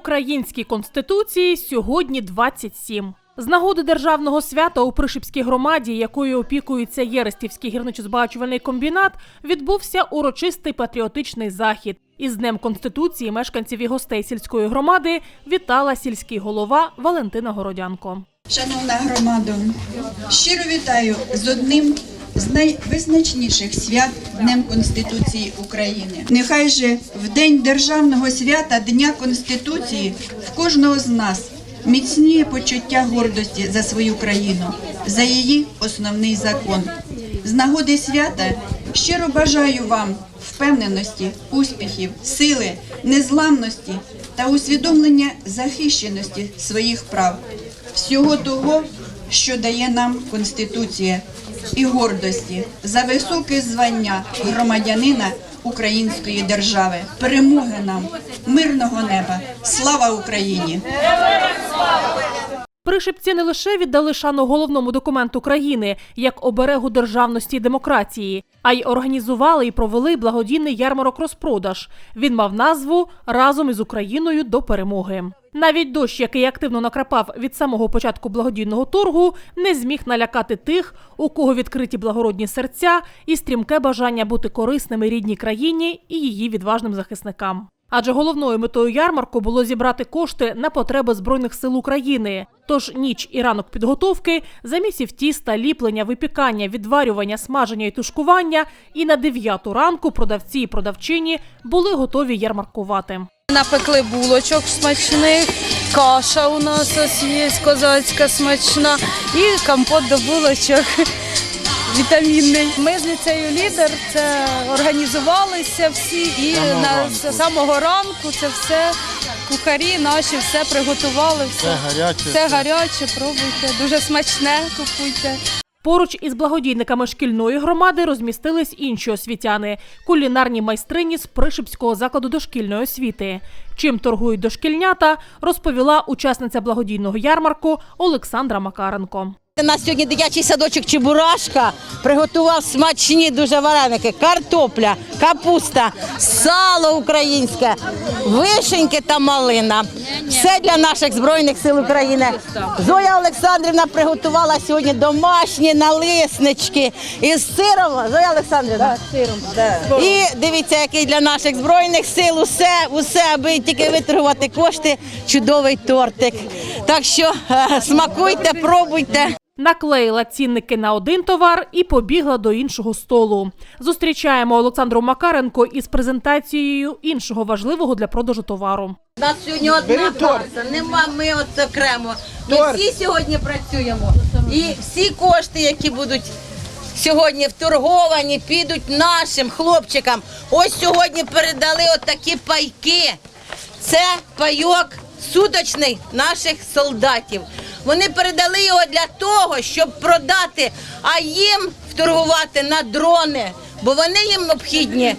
українській конституції сьогодні 27. З нагоди державного свята у Пришипській громаді, якою опікується Єрестівський гірничо-збагачувальний комбінат, відбувся урочистий патріотичний захід. Із Днем Конституції мешканців і гостей сільської громади вітала сільський голова Валентина Городянко. Шановна громадо, щиро вітаю з одним з найвизначніших свят Днем Конституції України. Нехай же в день державного свята Дня Конституції в кожного з нас міцніє почуття гордості за свою країну, за її основний закон. З нагоди свята щиро бажаю вам впевненості, успіхів, сили, незламності та усвідомлення захищеності своїх прав, всього того, що дає нам Конституція, і гордості за високе звання громадянина Української держави. Перемоги нам, мирного неба, слава Україні! Пришипці не лише віддали шану головному документу країни як оберегу державності і демократії, а й організували і провели благодійний ярмарок розпродаж. Він мав назву Разом із Україною до перемоги. Навіть дощ, який активно накрапав від самого початку благодійного торгу, не зміг налякати тих, у кого відкриті благородні серця і стрімке бажання бути корисними рідній країні і її відважним захисникам. Адже головною метою ярмарку було зібрати кошти на потреби збройних сил України. Тож ніч і ранок підготовки, замісів тіста, ліплення, випікання, відварювання, смаження і тушкування. І на дев'яту ранку продавці і продавчині були готові ярмаркувати. Напекли булочок смачних, каша у нас ось є козацька смачна і компот до булочок вітамінний. Ми з ліцею лідер це організувалися всі і на з самого ранку це все кухарі наші все приготували. Все, гаряче. все гаряче, пробуйте, дуже смачне купуйте. Поруч із благодійниками шкільної громади розмістились інші освітяни – кулінарні майстрині з Пришипського закладу дошкільної освіти. Чим торгують дошкільнята, розповіла учасниця благодійного ярмарку Олександра Макаренко. У нас сьогодні дитячий садочок Чебурашка приготував смачні дуже вареники, картопля, капуста, сало українське, вишеньки та малина. Все для наших збройних сил України. Зоя Олександрівна приготувала сьогодні домашні налиснички із сиром. Зоя Олександрівна. І дивіться, який для наших збройних сил усе, усе, аби тільки виторгувати кошти, чудовий тортик. Так що е, смакуйте, пробуйте. Наклеїла цінники на один товар і побігла до іншого столу. Зустрічаємо Олександру Макаренко із презентацією іншого важливого для продажу товару. У нас сьогодні одна каса, нема ми от окремо. Ми всі сьогодні працюємо. І всі кошти, які будуть сьогодні вторговані, підуть нашим хлопчикам. Ось сьогодні передали от такі пайки. Це пайок суточний наших солдатів. Вони передали його для того, щоб продати, а їм вторгувати на дрони, бо вони їм необхідні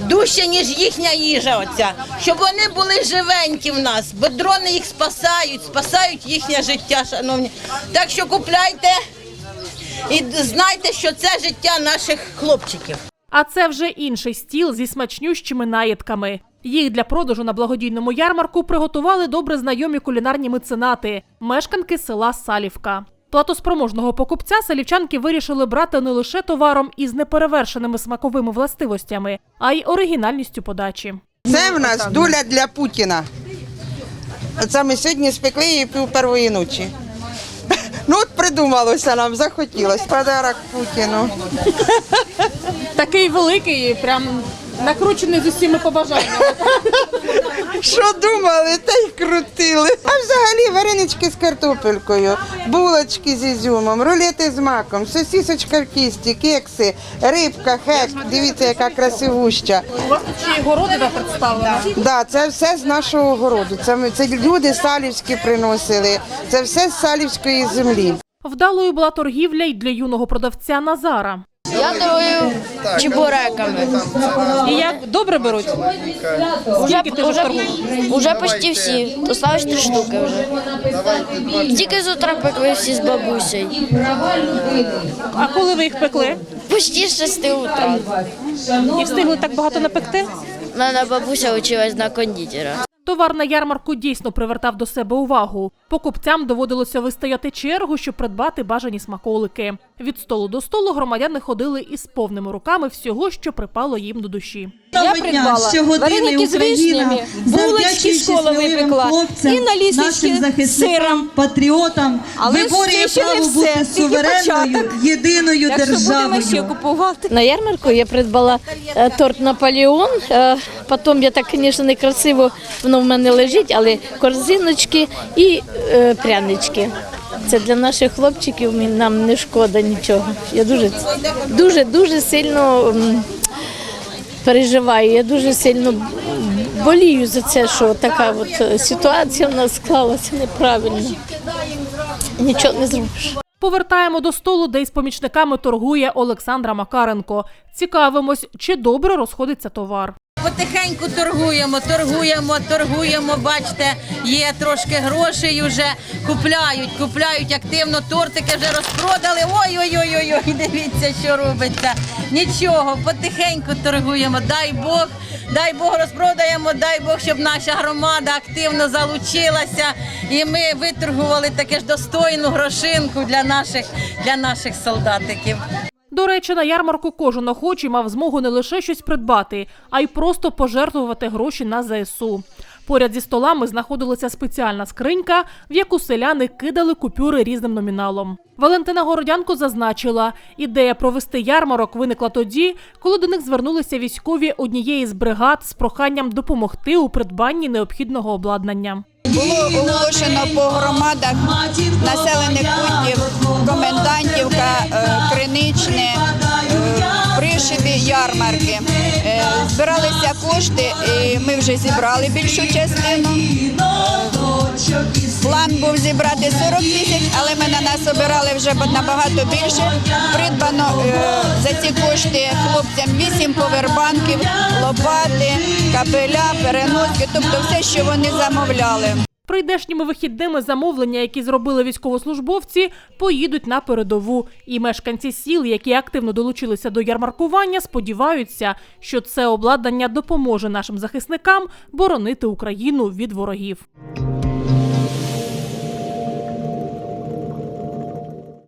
дужче, ніж їхня їжа. Оця, щоб вони були живенькі в нас, бо дрони їх спасають, спасають їхнє життя, шановні. Так що купляйте і знайте, що це життя наших хлопчиків. А це вже інший стіл зі смачнющими наїдками. Їх для продажу на благодійному ярмарку приготували добре знайомі кулінарні меценати, мешканки села Салівка. Платоспроможного покупця салівчанки вирішили брати не лише товаром із неперевершеними смаковими властивостями, а й оригінальністю подачі. Це в нас доля для Путіна. Це ми сьогодні спекли її пів первої ночі. Ну от придумалося нам, захотілося. Подарок Путіну. Такий великий, прям накручений з усіма побажаннями. Що думали, та й крутили. А взагалі варенички з картопелькою, булочки з ізюмом, рулети з маком, сосісочка в тісті, кекси, рибка, хек. Дивіться, яка красивуща. У вас тут ще й городина представлена. Да, це все з нашого городу. Це, ми, це люди салівські приносили. Це все з салівської землі. Вдалою була торгівля й для юного продавця Назара. Я торгую чебуреками. І як добре беруть? Скільки ти вже торгуєш? Уже почти всі. Осталось три штуки вже. Тільки з утра пекли всі з бабусею. А коли ви їх пекли? Почти з 6 утра. І встигли так багато напекти? Мене бабуся училась на кондитера. Товар на ярмарку дійсно привертав до себе увагу. Покупцям доводилося вистояти чергу, щоб придбати бажані смаколики. Від столу до столу громадяни ходили із повними руками всього, що припало їм до душі. Я придбала вареники з вишнями, булочки сміливим випекла хлопцям, і нашим з сиром. патріотам, Але виборює ще право все, бути суверенною, єдиною Так державою. ще купувати. На ярмарку я придбала е, торт Наполеон. Е, потім я так, звісно, не красиво воно в мене лежить, але корзиночки і е, прянички. Це для наших хлопчиків нам не шкода нічого. Я дуже дуже дуже сильно переживаю. Я дуже сильно болію за це, що така от е, ситуація в нас склалася неправильно. Нічого не зробиш. Повертаємо до столу, де із помічниками торгує Олександра Макаренко. Цікавимось, чи добре розходиться товар. Потихеньку торгуємо, торгуємо, торгуємо. Бачите, є трошки грошей вже купляють, купляють активно. Тортики вже розпродали. Ой, ой, ой, ой, дивіться, що робиться. Нічого, потихеньку торгуємо. Дай Бог, дай Бог розпродаємо, дай Бог, щоб наша громада активно залучилася. І ми виторгували таке ж достойну грошинку для наших, для наших солдатиків. До речі, на ярмарку кожен охочий мав змогу не лише щось придбати, а й просто пожертвувати гроші на ЗСУ. Поряд зі столами знаходилася спеціальна скринька, в яку селяни кидали купюри різним номіналом. Валентина Городянко зазначила, ідея провести ярмарок виникла тоді, коли до них звернулися військові однієї з бригад з проханням допомогти у придбанні необхідного обладнання. Було оголошено по громадах населених пунктів Комендантівка, е, Криничне, е, Пришибі, ярмарки. Е, Збиралися кошти, і ми вже зібрали більшу частину. План був зібрати 40 тисяч, але ми на нас обирали вже набагато більше. Придбано е, кошти хлопцям 8 повербанків, лопати, капеля, переноски, тобто все, що вони замовляли. Прийдешніми вихідними замовлення, які зробили військовослужбовці, поїдуть на передову. І мешканці сіл, які активно долучилися до ярмаркування, сподіваються, що це обладнання допоможе нашим захисникам боронити Україну від ворогів.